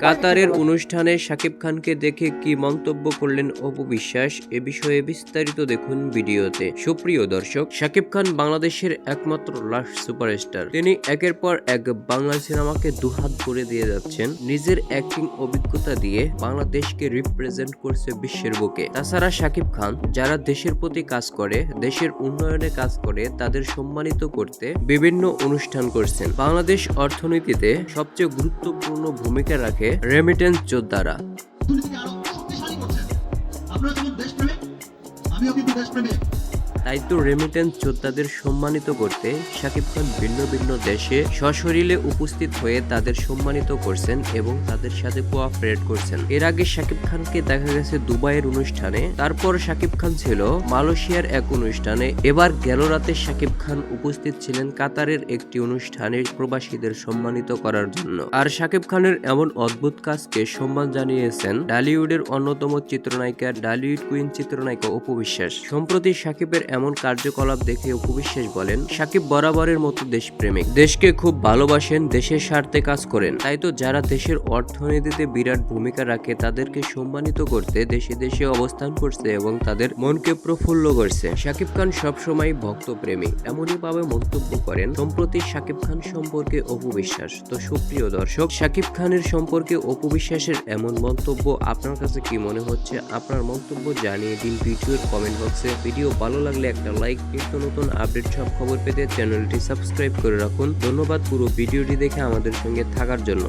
কাতারের অনুষ্ঠানে খানকে দেখে কি মন্তব্য করলেন অপু বিশ্বাস? এ বিষয়ে বিস্তারিত দেখুন ভিডিওতে। সুপ্রিয় দর্শক খান বাংলাদেশের একমাত্র লাস্ট সুপারস্টার। তিনি একের পর এক বাংলা সিনেমাকে দুহাত করে দিয়ে যাচ্ছেন। নিজের অ্যাক্টিং অভিজ্ঞতা দিয়ে বাংলাদেশকে রিপ্রেজেন্ট করছে বিশ্বের বুকে। তাছাড়া শাকিব খান, যারা দেশের প্রতি কাজ করে, দেশের উন্নয়নে কাজ করে, তাদের সম্মানিত করতে বিভিন্ন অনুষ্ঠান করছেন। বাংলাদেশ অর্থনীতিতে সবচেয়ে গুরুত্বপূর্ণ ভূমিকা রাখে রেমিটেন্স যোদ্ধারা। দেশপ্রেমিক। তাই তো রেমিটেন্স যোদ্ধাদের সম্মানিত করতে শাকিব খান ভিন্ন ভিন্ন দেশে সশরীরে উপস্থিত হয়ে তাদের সম্মানিত করছেন এবং তাদের সাথে কোঅপারেট করছেন। এর আগে শাকিব খানকে দেখা গেছে দুবাইয়ের অনুষ্ঠানে, তারপর শাকিব খান ছিল মালয়েশিয়ার এক অনুষ্ঠানে। এবার গেল রাতে শাকিব খান উপস্থিত ছিলেন কাতারের একটি অনুষ্ঠানে প্রবাসীদের সম্মানিত করার জন্য। আর শাকিব খানের এমন অদ্ভুত কাজকে সম্মান জানিয়েছেন ডালিউডের অন্যতম চিত্রনায়িকা, ডালিউড কুইন চিত্রনায়িকা অপু বিশ্বাস। সম্প্রতি শাকিবের এমন কার্যকলাপ দেখে অপু বিশ্বাস বলেন শাকিব বরাবরের মতো দেশপ্রেমিক। দেশকে খুব ভালোবাসেন, দেশের স্বার্থে কাজ করেন। তাই তো যারা দেশের অর্থনীতিতে বিরাট ভূমিকা রাখে, তাদেরকে সম্মানিত করতে দেশে দেশে অবস্থান করছে এবং তাদের মনকে প্রফুল্ল করছে। শাকিব খান সবসময় ভক্তপ্রেমী। এমনই ভাবে মন্তব্য করেন, সম্প্রতি শাকিব খান সম্পর্কে অপু বিশ্বাস তো সুপ্রিয় দর্শক শাকিব খানের সম্পর্কে অপু বিশ্বাসের এমন মন্তব্য আপনার কাছে কি মনে হচ্ছে? আপনার মন্তব্য জানিয়ে দিন, ভিডিওর কমেন্ট বক্সে ভিডিও ভালো লাগলে একটা লাইক নিত্য নতুন আপডেট সব খবর পেতে চ্যানেলটি সাবস্ক্রাইব করে রাখুন। ধন্যবাদ, পুরো ভিডিওটি দেখে আমাদের সঙ্গে থাকার জন্য।